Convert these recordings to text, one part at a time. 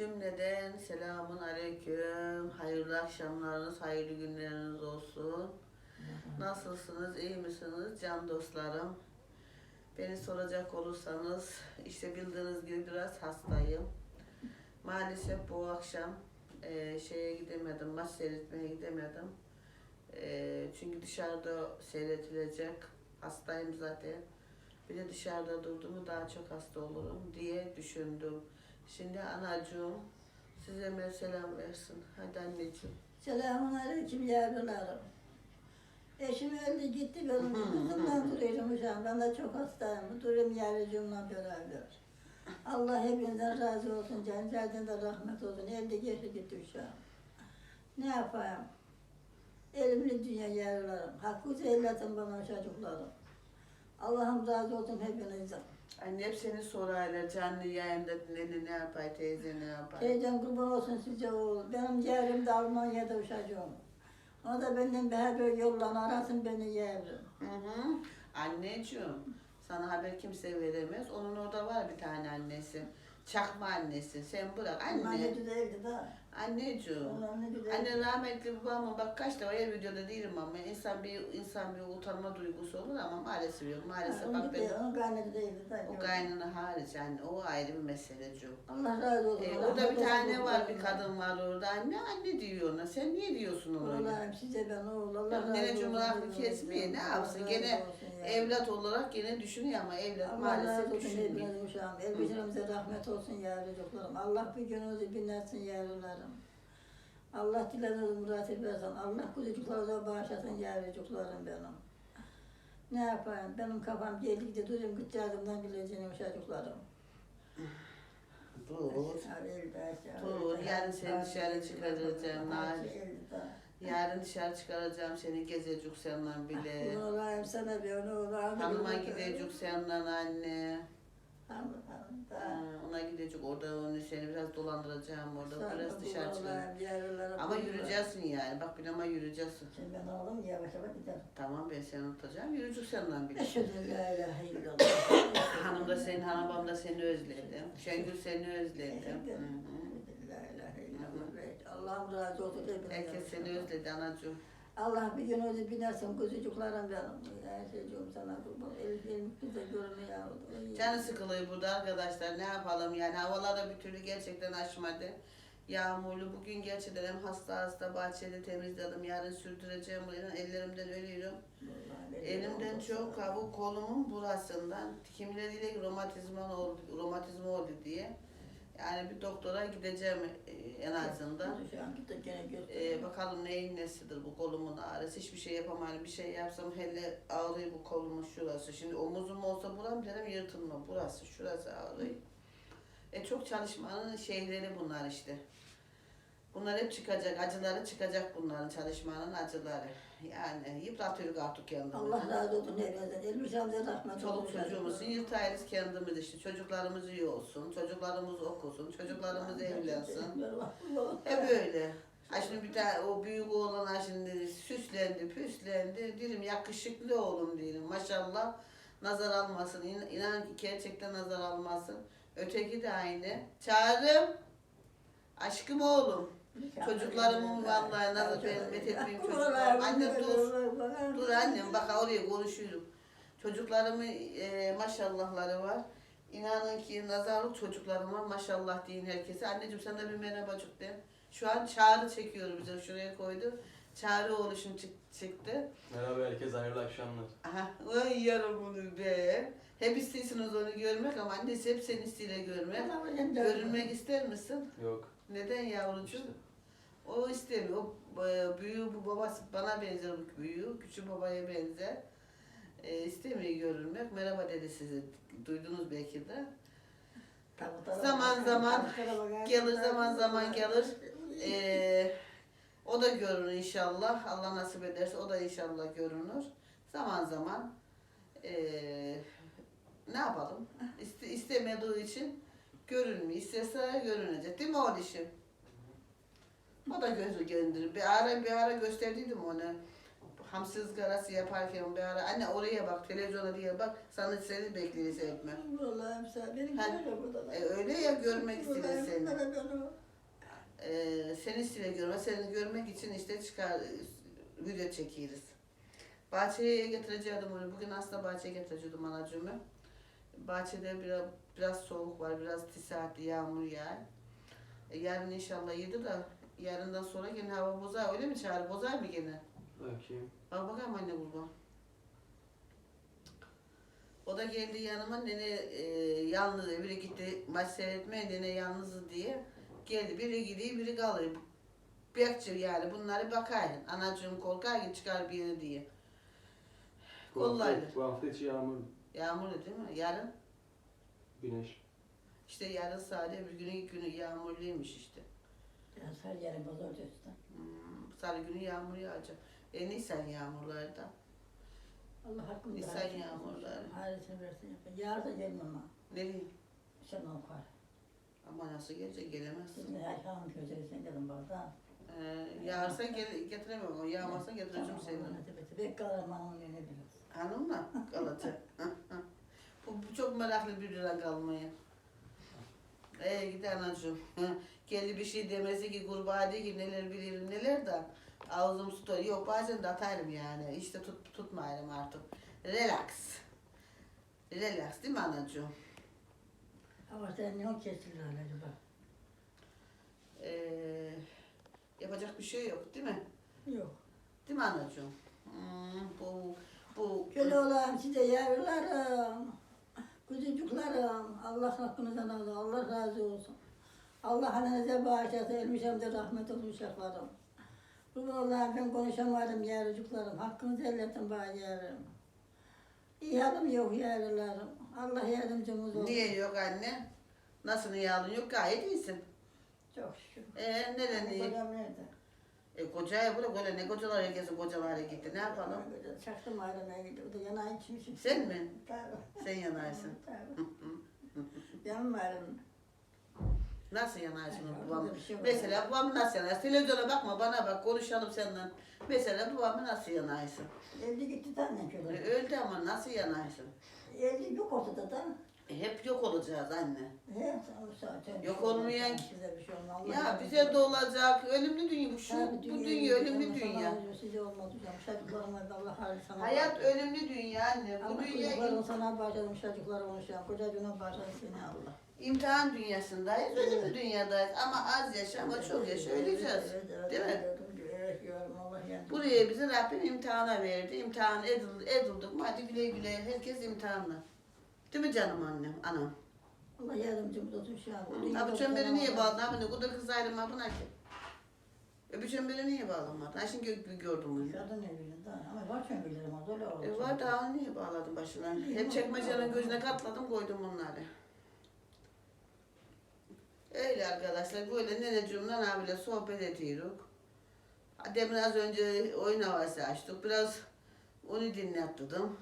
Cümleden selamun aleyküm. Hayırlı akşamlarınız, hayırlı günleriniz olsun. Nasılsınız, iyi misiniz can dostlarım? Beni soracak olursanız işte bildiğiniz gibi biraz hastayım. Maalesef bu akşam e, şeye gidemedim, maç seyretmeye gidemedim. E, çünkü dışarıda seyretilecek. Hastayım zaten. Bir de dışarıda durduğumu daha çok hasta olurum diye düşündüm. Şimdi anacığım size bir selam versin. Hadi anneciğim. Selamun aleyküm yavrularım. Eşim öldü gitti benim kızımla duruyorum uşağım. Ben de çok hastayım. Duruyorum yavrucuğumla beraber. Allah hepinizden razı olsun. Cennetten de rahmet olsun. Elde geçti gitti uşağım. Ne yapayım? Elimli dünya yavrularım. Hakkı eyletin bana çocuklarım. Allah'ım razı olsun hepinizden. Anne hep seni sorarlar canlı yayında ne, ne yapar teyze ne yapar. Teyzem kurban olsun size oğul. Benim yavrum da Almanya'da uşacığım. O da benden bir haber yollan arasın beni yavrum. Hı hı. Anneciğim sana haber kimse veremez. Onun orada var bir tane annesi. Çakma annesi. Sen bırak Anne anne. değildi da. Anneciğim. Ne güzel. Anne rahmetli babamın bak kaç defa her videoda değilim ama insan bir insan bir utanma duygusu olur ama maalesef yok. Maalesef Onun bak ben onun da. o kaynana hariç yani o ayrı bir meseleci. Allah razı olsun. Ee, orada bir tane var bir kadın var orada anne anne diyor ona. Sen niye diyorsun ona? öyle? Allah'ım size ben oğul. Allah razı olsun. cumhuriyeti kesmeye ne yapsın? Gene. Evlat olarak gene düşünüyor ama evlat Allah maalesef olsun düşünmüyor. hepiniz uşağım. Elbisemize rahmet olsun yavrucuklarım. Allah bir gününüzü binlersin yavrularım. Allah dilediğiniz murat versin. Allah kuzucuklarınıza bağışlasın yavrucuklarım benim. Ne yapayım? Benim kafam geldi gitti duruyorum gideceğimden bileceğim uşacıklarım. Dur. Dur, yarın seni dışarı çıkaracağım, Nail. Yarın dışarı çıkaracağım seni gezecek seninle bile. Bunu olayım sana bir onu olayım. Hanıma gidecek seninle anne. Ha, ona gidecek orada onu seni biraz dolandıracağım orada biraz Sana dışarı yavrularım, Ama yürüyeceksin yani bak bir ama yürüyeceksin. Şimdi ben oğlum yavaş yavaş giderim. Tamam ben seni tutacağım yürüyecek seninle bile. Eşhedü la ilahe illallah. Hanım da seni, hanım da seni özledim. Şengül seni özledim. Hı hı. La ilahe illallah. Allah'ım razı olsun. Herkes seni özledi anacığım. Allah bir gün öyle binersin kuzucuklarım benim. Her şeyciğim sana kurban. Elif bize görünüyor. Canı sıkılıyor burada arkadaşlar ne yapalım yani havalar da bir türlü gerçekten açmadı. Yağmurlu bugün gerçekten hem hasta hasta bahçede temizledim yarın sürdüreceğim ellerimden ölüyorum. Elimden çok ha, bu kolumun burasından kimileriyle romatizma oldu, romatizma oldu diye. Yani bir doktora gideceğim e, en azından. Şu an git de gene göster. bakalım neyin nesidir bu kolumun ağrısı. Hiçbir şey yapamam. Bir şey yapsam hele ağrıyor bu kolumun şurası. Şimdi omuzum olsa buram derim yırtılma. Burası, şurası ağrıyor. E çok çalışmanın şeyleri bunlar işte. Bunlar hep çıkacak, acıları çıkacak bunların çalışmanın acıları. Yani yıpratıyoruz artık kendimizi. Allah razı olsun hepinizden. Elbise rahmet Çoluk çocuğumuzu yırtayız kendimiz işte. Çocuklarımız iyi olsun, çocuklarımız okusun, çocuklarımız evlensin. Hep öyle. Ha şimdi bir tane o büyük oğlan ha şimdi süslendi, püslendi. Dedim yakışıklı oğlum dedim. Maşallah nazar almasın. İn, inan ki gerçekten nazar almasın. Öteki de aynı. Çağırım. Aşkım oğlum. Çocuklarımın vallahi nazar ben met etmeyeyim çocuklarım. Anne dur. Dur annem bak oraya konuşuyorum. Çocuklarımın e, maşallahları var. İnanın ki nazarlık çocuklarıma maşallah deyin herkese. Anneciğim sen de bir merhabacık de. Şu an çağrı çekiyor bize şuraya koydu. Çağrı oluşum çık- çıktı. Merhaba herkese hayırlı akşamlar. Aha, vay yarım bunu be. Hep istiyorsunuz onu görmek ama annesi hep seni istiyle görmek. Görünmek ister misin? Yok. Neden yavrucuğum? işte. O istemiyor. O e, büyüğü bu babası bana benzer bu büyüğü. Küçük babaya benzer. E, istemiyor görülmek. Merhaba dedi sizi. Duydunuz belki de. Zaman zaman gelir, zaman zaman gelir. E, o da görünür inşallah. Allah nasip ederse o da inşallah görünür. Zaman zaman e, ne yapalım? İste, istemediği için görünmüyor. İstese görünecek. Değil mi oğlum? O da gözü gönderir. Bir ara bir ara gösterdiydim ona. hamsi ızgarası yaparken bir ara anne oraya bak televizyona diye bak sana seni bekliyor. Vallahi mesela benim Ha, böyle burada da. E, öyle ya görmek Vallahi seni. Ee, seni istiyor görme, seni görmek için işte çıkar video çekiyoruz. Bahçeye getireceğim onu. Bugün aslında bahçeye getireceğim anacığımı. Bahçede biraz biraz soğuk var, biraz saatli yağmur yağar. E, yarın inşallah yedi de yarından sonra yine hava bozar. Öyle mi çağır? Bozar mı gene? Bakayım. Bak bakalım anne kurban. O da geldi yanıma nene e, yalnız biri gitti maç seyretmeye nene yalnızdı diye. Geldi biri gidiyor biri kalıyor. Bekçi yani bunları bakar. Anacığım korkar ki çıkar bir yere diye. Bu hafta, bu hafta içi yağmur, Yağmurlu değil mi? Yarın güneş. işte yarın sadece bir günün ilk günü yağmurluymuş işte. Her yere pazartesi. Hmm, salı günü yağmur yağacak. E Nisan yağmurlarda. Allah hakkını Nisan versin. yağmurları. Hayırlısını versin. Yarın da gelmem ama. Nereye? Sen okar. Ama nasıl gelecek gelemezsin. Sizin her hanım gözlerisen dedim bana. Ee, yağarsa gel, getiremem ama yağmazsa getireceğim seni. Bek kalırım hanımın önüne biraz. Hanımla Galata. bu, bu çok meraklı bir lira kalmaya. Ee gidi anacığım. Geldi bir şey demesi ki kurbağa değil ki neler bilirim neler de ağzım su dolu. Yok bazen de atarım yani. İşte tut, tutmayarım artık. Relax. Relax değil mi anacığım? Ama sen ne o kestiler acaba? Ee, yapacak bir şey yok değil mi? Yok. Değil mi anacığım? Hmm, bu bu Köle olayım size yavrularım. Kuzucuklarım. Allah hakkınızdan alın. Allah razı olsun. Allah hanenize bağışlasın. Ölmüşem de rahmet olsun uşaklarım. Bugün olayım ben konuşamadım yavrucuklarım. Hakkınızı elletin bana yavrum. Yardım yok yavrularım. Allah yardımcımız olsun. niye yok anne? Nasıl yağlın yok gayet iyisin. Çok şükür. Ee neden iyi? Kocam nerede? E kocaya bırak öyle ne kocalar herkesi kocalara gitti ne yapalım? Çaktım ayrılmaya gitti. O da yana içmişim. Sen mi? Tabii. Sen yanarsın. Tabii. Yanım ayrılma. Nasıl yanarsın Ay, babam? ortada bir şey. Mesela babam nasıl yanar? Televizyona bakma bana bak konuşalım senden. Mesela babamı nasıl yanarsın? Evli gitti tane E, köle. öldü ama nasıl yanarsın? Evli yok ortada da. E, hep yok olacağız anne. He, zaten. Yok olmayan ki. Size bir şey olmaz. Allah Ya yardımcı bize de olsun. olacak. Ölümlü dünya bu şu. Tabii, Bu dünya dünya ölümlü Allah dünya. razı olsun, Size olmaz hocam. Çocuklarıma da Allah hayırlı sana Hayat ölümlü dünya anne. Bu Allah dünya çocuklarım sana bağışladım. Çocuklarım onu şey yap. Kocacığına bağışladım seni Allah. imtihan dünyasındayız. Ölümlü dünyadayız. Ama az yaşa ama çok yaşa öleceğiz. Değil mi? evet, Evet, yorum Allah Buraya bizi Rabbim imtihana verdi. İmtihan edildi, edildik mi hadi güle güle herkes imtihanla. Değil mi canım annem, anam? Allah yardımcımız olsun şu an. Ha bu çemberi niye bağladın? Ha bu ne kadar kız ayrılma buna ki. E bu çemberi niye bağlamadın? Ha şimdi gö- gördüm bunu. Kadın evinde daha ama var çömbelerim az öyle olur. E var daha niye bağladın başına? Hep çekmecenin gözüne katladım koydum bunları. Öyle arkadaşlar böyle neneciğimle abiyle sohbet ediyoruz. Demin az önce oyun havası açtık. Biraz onu dinlettim.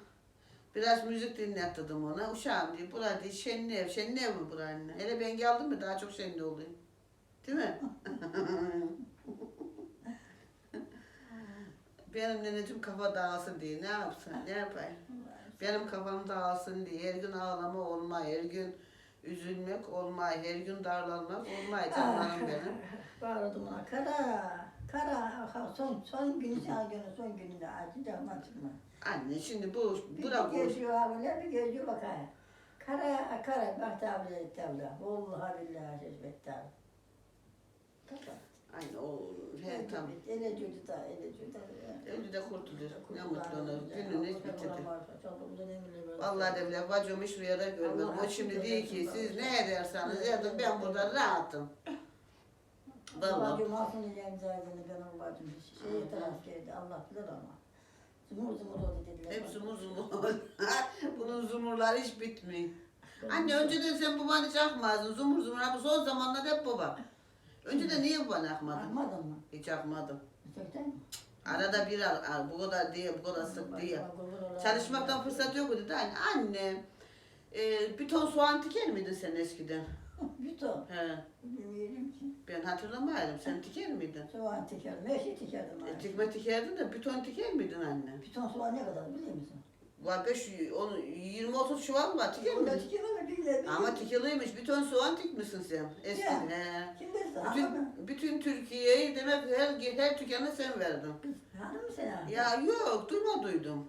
Biraz müzik dinlettim ona. Uşağım diyor, bura diyor, şenli ev. Şenli ev mi bura anne? Hele ben geldim mi daha çok şenli oluyor. Değil mi? Benim neneciğim kafa dağılsın diye ne yapsın, ne yapayım? Benim kafam dağılsın diye her gün ağlama olmay, her gün üzülmek olmay, her gün darlanmak olmay canlarım benim. Bağırdım ona kara, kara, son, son günü sen günü, son gününde acı canına çıkma. Anne şimdi bu, Bir bırak o geziyor abiler, bir geziyor bakaya. Kara, kara, bak tablet et tablet. Vallahi billahi hizmet abi. Anne o, he tamam. Ele cüdü da, ele cüdü da. De kurtulur. Ne mutlu ona. Gününü hiç bitirdi. Vallahi de bile bacım yere görmedim. Allah O şimdi diyor ki siz ne ederseniz edin ben burada rahatım. Allah Vallahi. cumasını yiyeceğim ben o bacım. Şeye taraf geldi, Allah bilir ama. Zumur zumur oldu dediler. Hep zumur zumur. Bunun zumurları hiç bitmiyor. Anne önceden sen babanı hiç akmazdın. Zumur zumur. Ama son zamanlarda hep baba. Önceden niye babanı akmadın? Bakmadın mı? Hiç akmadım. Gerçekten mi? Arada bir al, al. Bu kadar diye, bu kadar sık diye. Çalışmaktan fırsat yok dedi. Anne, anne Ee, bir ton soğan diker miydin sen eskiden? Bir ton. He. Bilmiyorum ki. Ben hatırlamaydım. Sen diker miydin? Soğan tikerdim. Her şey tikerdim. E, abi. dikme dikerdin de bir ton diker miydin anne? Bir ton soğan ne kadar biliyor musun? Var 5 onu 20 30 çuval var diker Onda miydin? tiker ama bilir. Ama tikiliymiş. Bir ton soğan dikmişsin sen eskiden. Ya. He. Kim bilsin? Hanım. Bütün, bütün Türkiye'yi demek her, her dükkana sen verdin. Hanım sen. Ya yok duyma duydum.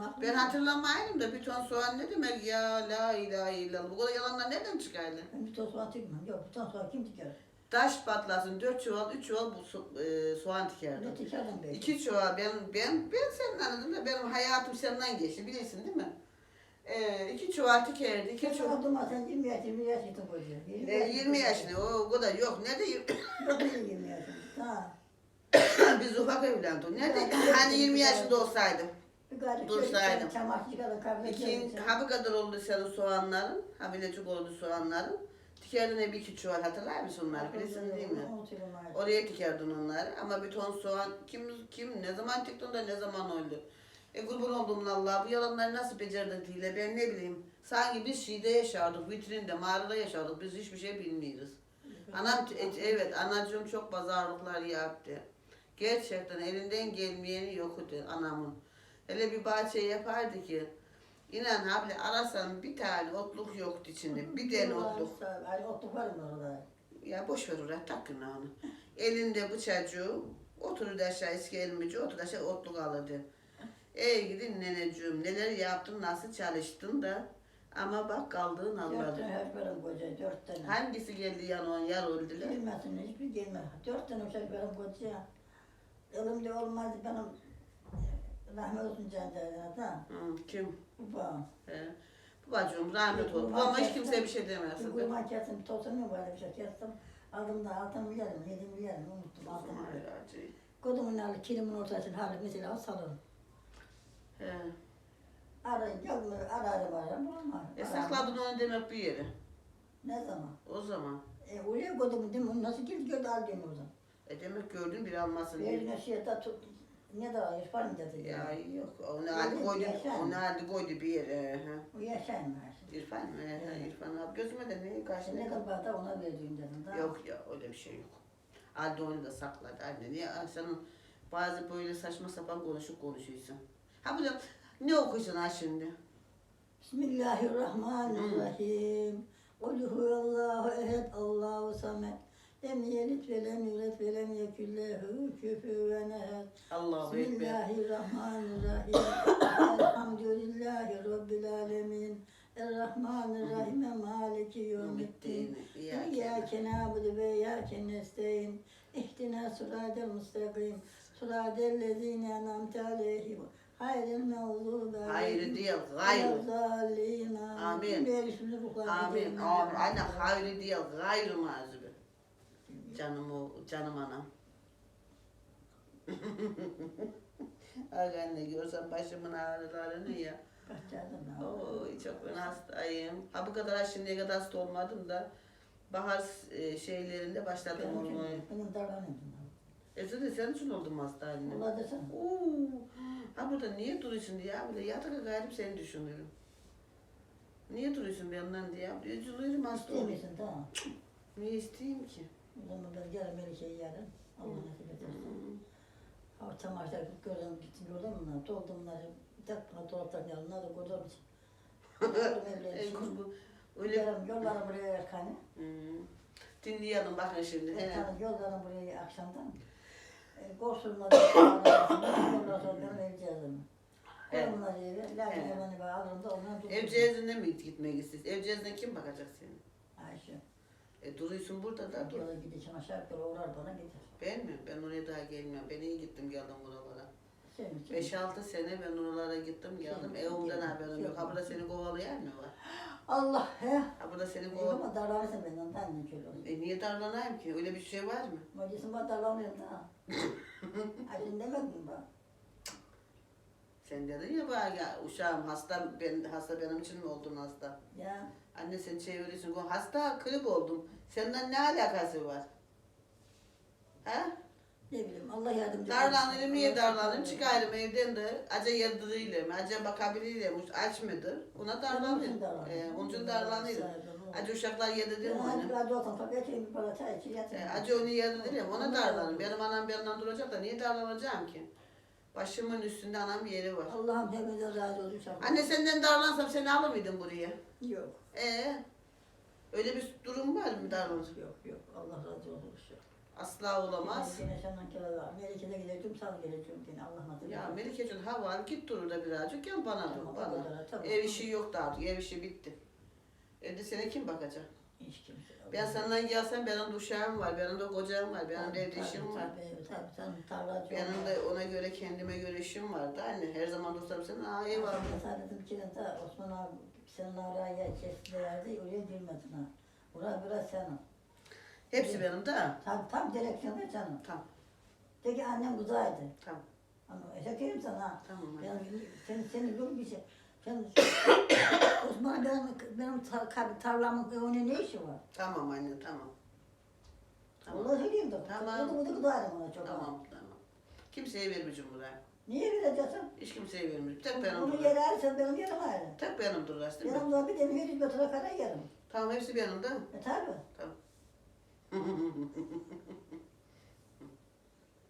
Aklım Ben hatırlamayayım da bir ton soğan ne demek ya la ilahe illallah. Bu kadar yalanlar nereden çıkardı? Ben bir ton soğan tikmem. Yok bir ton soğan kim tiker? Taş patlasın dört çuval üç çuval bu so- e, soğan Ne tikerdim. tikerdim belki. İki çuval ben ben ben senin anladın da benim hayatım senden geçti bilirsin değil mi? Ee, iki çuval tikerdi iki Sen çuval. oldun sen 20 yaş 20 yaş gittin koca. E, 20 yaşında o, o kadar yok. Nerede Yok iyi 20 yaşında. Ha. biz ufak evlendik. Nerede? Hani 20 yaşında olsaydım. Bir garip Dursaydım. kahve İkin, ha bu kadar oldu senin soğanların. Ha bilecik oldu soğanların. Tikerdin hep iki çuval hatırlar mısın onları? Bilirsin değil mi? Oraya tikerdin onları ama bir ton soğan kim kim ne zaman tiktin da ne zaman oldu? E kurban olduğum Allah bu yalanları nasıl becerdin diye ben ne bileyim. Sanki biz şeyde yaşardık, vitrinde, mağarada yaşardık. Biz hiçbir şey bilmiyoruz. Anam e- evet anacığım çok pazarlıklar yaptı. Gerçekten elinden gelmeyeni yoktu anamın. Hele bir bahçe yapardı ki inan abla arasan bir tane otluk yoktu içinde. Bir tane otluk. Ay otluk var mı orada? Ya boş ver oraya tak günahını. Elinde bıçacuğu otururdu aşağı eski elmici oturdu aşağı otluk alırdı. Ey gidin neneciğim neler yaptın nasıl çalıştın da ama bak kaldığın Dört anladım. tane hırparım koca, dört tane. Hangisi geldi yanıma yar öldüler? Gelmesin, hiçbir gelmez. Dört tane benim koca. Elimde olmaz benim rahmet olsun cancağına da. Hı, kim? Babam. He. Babacığım rahmet ol. Kurban Ama hiç kimseye bir şey Bir demezsin. kurban kestim, tosumu var bir şey kestim. Aldım da altın milyarım, yedi milyarım unuttum altın milyarım. Kodumun alı kilimin ortasını halı mesela salon. He. Arayın, gelme, ararım ararım, bulamam. E sakladın onu demek bir yere. Ne zaman? O zaman. E oraya kodumun değil mi? Nasıl girdi gördü aldın oradan. E demek gördün bir almasın diye. Yerine tut. Ne de var, İrfan dedi. Ya yok. Onu halde koydu. Onu halde koydu bir yere. He. O yaşayamaz. İrfan mı? He, İrfan abi. Gözüme de neyi karşı Ne kadar da ona verdiğim dedim. Daha. Yok ya öyle bir şey yok. Halde onu da sakladı anne. Niye senin bazı böyle saçma sapan konuşup konuşuyorsun. Ha bu da ne okuyorsun ha şimdi? Bismillahirrahmanirrahim. Kul huvallahu ehed, Allahu samet. Lem yelid ve lem yulad ve lem yekun lehu küfüven ehed. Allahu Ekber. Bismillahirrahmanirrahim. Elhamdülillahi Rabbil alemin. Errahmanirrahim. Maliki yevmiddin. İyyâke nâbudu ve iyyâke nestaîn. İhdina sıratel mustakim. Sıratel lezîne en'amte aleyhim. Hayril mağdubi Hayır değil, gayrı. Zalin. Amin. Amin. Amin. Anne hayır değil, gayrı mazibı. Canım o, canım anam. Ay anne görsen başımın ağrılarını ya. Oy çok ben hastayım. Ha bu kadar şimdiye kadar hasta olmadım da bahar e, şeylerinde başladım olmaya. Benim davranıyorum. Ezgi de senin için oldum hasta haline. Allah desene. Oo. Ha burada niye duruyorsun diye abi de yatak garip seni düşünüyorum. Niye duruyorsun benden diye abi. Üzülüyorum hasta oldum. İstemiyorsun tamam. Niye isteyeyim ki? O zaman ben yarın Melike'yi yarın. Allah nasip ederse. Ha çamaşır gördüm gittim gördüm bunları. Doldum bunları. Bir dakika dolaptan yanına da koydum. Ey kurbu. Öyle. Yarın yollarım buraya Erkan'ı. Hmm. Dinleyelim bakın şimdi. Erkan'ı yollarım buraya akşamdan. E, Korsunlar yollar sonra benim ev cihazımı. Evet. Koydum bunları eve. Lakin hemen eve alırım da ondan tuttum. Ev cihazına mı gitmek istiyorsun? Ev cihazına kim bakacak seni? Ayşe. E duruyorsun burada da dur. Gideceğim aşağı yukarı uğrar bana gider. Ben mi? Ben oraya daha gelmiyorum. Ben iyi gittim geldim buralara. Senin için. 5-6 sene ben oralara gittim geldim. Şey, Evimden şey, haberim yok. şey. Ha burada seni kovalayan mı var? Allah he. Ha burada seni Yok koval... ama darlanırsın benden daha ne olur. E niye darlanayım ki? Öyle bir şey var mı? Mocasın bana darlanıyorum da. Acın demek mi bana? Sen dedin ya bana ya uşağım hasta ben hasta benim için mi oldun hasta? Ya Anne sen çeviriyorsun. Hasta klip oldum. Senden ne alakası var? Ha? Ne bileyim Allah yardımcı Darlanırım niye darlanırım? Çıkarım evden de. Acı yadırıyla, acı bakabiliyle, aç mıdır? Ona Onun darlanır. için darlanır. Ee, onun için darlanır. Acı uşaklar mi Ben onu? hadi hadi okan kapıya çekeyim bir para çay içi yatayım. Ee, acı onu mi? Ona Ona darlanır. darlanır. Benim anam benden duracak da niye darlanacağım ki? Başımın üstünde anam yeri var. Allah'ım hepinizden razı olsun. Anne senden darlansam seni alır mıydın buraya? Yok. Ee, öyle bir durum var mı darlanır? Yok yok. Allah razı olsun. Asla olamaz. Yine kere var. Melike'de gideceğim, sana geleceğim yine. Allah nasip Ya eder. Melike'cim hava al git durur da birazcık yan bana dur Tamam, o bana. kadar, tamam. Ev işi yoktu artık ev işi bitti. Evde sene kim bakacak? Hiç kimse. Ben senden gelsem benim de uşağım var, benim de kocam var, benim de evde Tabii, işim var. Tabii tabii. Sen tarlacı Benim de ona göre kendime göre işim vardı. Anne her zaman dursam sen aa dedim ki de Osman abi senin oraya geçti verdi. Oraya girmedin ha. Oraya biraz senin. Hepsi benim de. Tam, tam direksiyonda senin. Tamam, De ki annem kuzaydı. tamam, Ama eşekeyim sana. tamam. Ben sen senin yok bir şey. Sen Osman benim benim tar, tarlamın önüne ne işi var? Tamam anne, tamam. Tamam, Allah söyleyeyim de. Tamam. Bunu bunu kuzaydım ona çok. tamam, tamam. Kimseye vermeyeceğim buraya. Niye vereceksin? Hiç kimseye vermeyeceğim. Tek benim Bunu durur. yere alırsan benim yerim ayrı. Tek benim durur aslında. De bir demir yüz metre kare yerim. Tamam hepsi benim de. E tabi.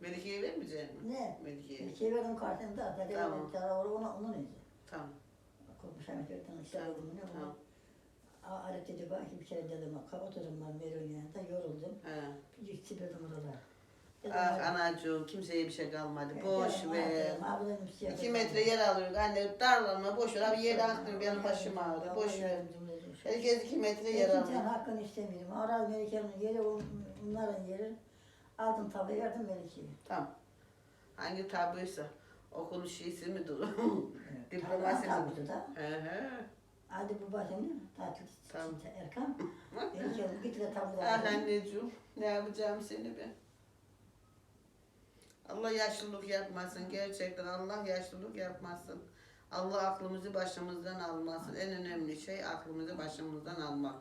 Melike'ye vermeyecek mi? Ne? Melike'ye. Bir şey verdim kartında. Hadi Tamam. tamam. Canavarı ona onun idi. Tamam, Korkmuş hem gökten işte tamam, oğlum ne tamam. Aa, Arif dedi bak bir şey dedim. Kapatırım ben Merun yanında yoruldum. He. Bir oralar. Dedim, Ah anacığım kimseye bir şey kalmadı. Boş ver. şey İki metre yer alıyor. Anne darlanma boş ver. Abi yeri aklıyor benim başım. Allah Boş ver. Herkes iki metre yer Ben kimsenin alıyor. hakkını istemiyorum. Aral Melike'nin yeri on- onların yeri. Aldım tabi verdim Melike'ye. Tamam. Hangi tabuysa. Okul şeysi midir? Evet, Diplomasi mi? tabi da. He he. Hadi bu bakayım tatil Tamam. Erkan. Melike'nin bir de tabi Ah anneciğim. Ne yapacağım seni ben? Allah yaşlılık yapmasın. Gerçekten Allah yaşlılık yapmasın. Allah aklımızı başımızdan almasın. En önemli şey aklımızı başımızdan almak.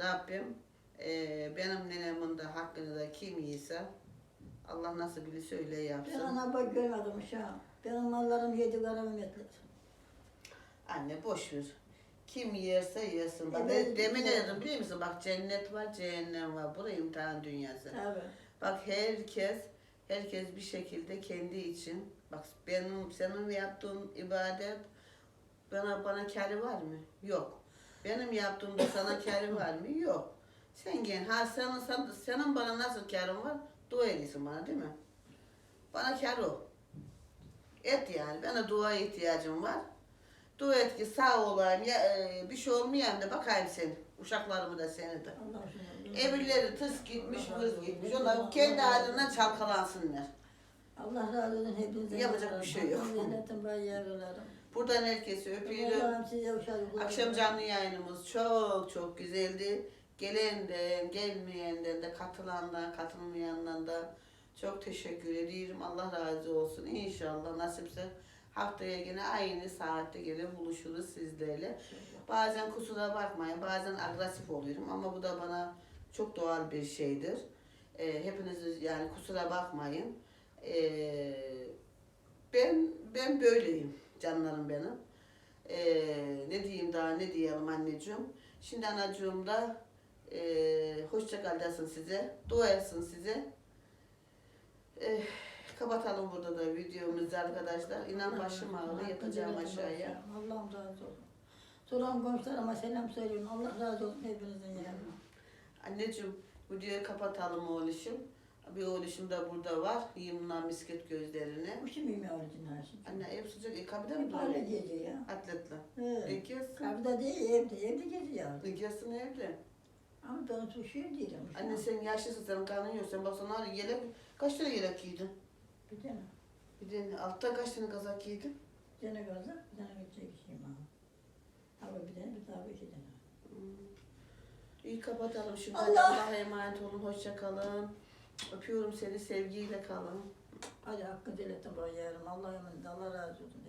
Rabbim eee benim nenemin de hakkını da kim yiyse Allah nasıl bile söyle Ben yapsın. ana bak görmedim şu an. Benim mallarım yedi karamı metlet. Anne boş ver. Kim yerse yesin. Bak, Evet, demin ne dedim biliyor musun? Bak cennet var, cehennem var. Burası imtihan dünyası. Tabi. Bak herkes, herkes bir şekilde kendi için. Bak benim, senin yaptığın ibadet bana bana kârı var mı? Yok. Benim yaptığımda sana kârı var mı? Yok. Sen gel, ha senin, sen, senin bana nasıl kârın var? Dua ediyorsun bana değil mi? Bana kâr o. Et yani. Bana dua ihtiyacım var. Dua et ki sağ olayım, ya, e, bir şey olmayayım da bakayım seni. Uşaklarımı da seni de. Allah şunu. Evirleri tıs gitmiş, vız gitmiş. Onlar kendi halinden çalkalansınlar. Allah razı olsun hepinizden. Yapacak bir şey yok. Cennetin bay yavrularım. Buradan herkesi öpüyorum. Akşam canlı yayınımız çok çok güzeldi. Gelenden, gelmeyenden de, katılandan, katılmayandan da çok teşekkür ediyorum. Allah razı olsun. İnşallah nasipse haftaya yine aynı saatte gene buluşuruz sizlerle. Bazen kusura bakmayın, bazen agresif oluyorum ama bu da bana çok doğal bir şeydir. Ee, hepiniz yani kusura bakmayın. Ee, ben ben böyleyim canlarım benim. Ee, ne diyeyim daha ne diyelim anneciğim. Şimdi anacığım da e, hoşça kal desin size. Dua etsin size. Ee, kapatalım burada da videomuzu arkadaşlar. İnan başım ağrıyor yatacağım aşağıya. Allah'ım razı olsun. Soran komşularıma selam söylüyorum. Allah razı olsun hepinizden yani. Anneciğim videoyu kapatalım oğluşum. Bir oğluşum da burada var. Yiyeyim misket gözlerini. Bu şimdi mi orijinal şimdi? Anne ev sıcak. E, kapıda mı Hep öyle duruyor? ya. Atletle. Evet. E, gelsin. Kapıda değil evde, evde geziyor. E, gelsin evde. Ama ben suçuyum değilim. Anne sen yaşlısın, senin karnın yok. Sen baksana yelek, kaç tane yelek giydin? Bir tane. Bir de altta kaç tane kazak giydin? Bir tane kazak, bir tane götürecek şeyim ha. Abi bir tane, bir tane, iki tane. İyi kapatalım şimdi. Allah! Allah'a emanet olun, hoşça kalın. Öpüyorum seni, sevgiyle kalın. Hadi hakkı devletin bayarım. Allah'a emanet. Allah razı olsun.